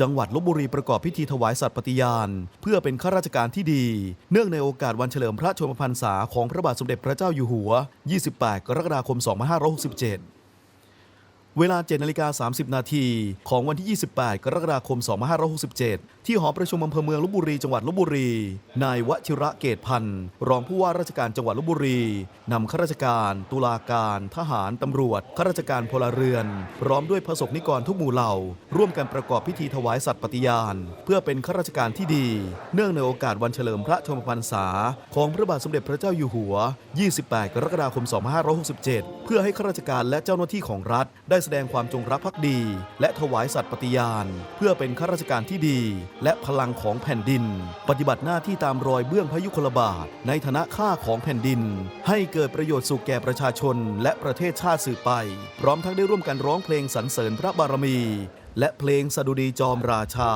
จังหวัดลบบุรีประกอบพิธีถวายสัตย์ปฏิญาณ เพื่อเป็นข้าราชการที่ดี เนื่องในโอกาสวันเฉลิมพระชนมพรรษาของพระบาทสมเด็จพระเจ้าอยู่หัว 28 กรกฎาคม 2567 เวลา7นาฬิกา30 นาทีของวันที่ 28 กรกฎาคม 2567 ที่หอประชุมอำเภอเมืองลบบุรี จังหวัดลบบุรี นายวชิระเกตพันธ์รองผู้ว่าราชการจังหวัดลบบุรีนำข้าราชการ ตุลาการ ทหาร ตำรวจ ข้าราชการพลเรือน พร้อมด้วยพระสงฆ์นิกรทุกหมู่เหล่า ร่วมกันประกอบพิธีถวายสัตย์ปฏิญาณ เพื่อเป็นข้าราชการที่ดี เนื่องในโอกาสวันเฉลิมพระชนมพรรษา ของพระบาทสมเด็จพระเจ้าอยู่หัว 28 กรกฎาคม 2567 เพื่อให้ข้าราชการและเจ้าหน้าที่ของรัฐได้แสดงความจงรักภักดี และถวายสัตย์ปฏิญาณ เพื่อเป็นข้าราชการที่ดี และพลังของแผ่นดิน ปฏิบัติหน้าที่ตามรอยเบื้องพระยุคลบาท ในฐานะข้าของแผ่นดิน ให้เกิดประโยชน์สุขแก่ประชาชน และประเทศชาติสืบไป พร้อมทั้งได้ร่วมกันร้องเพลงสรรเสริญพระบารมี และเพลงสดุดีจอมราชา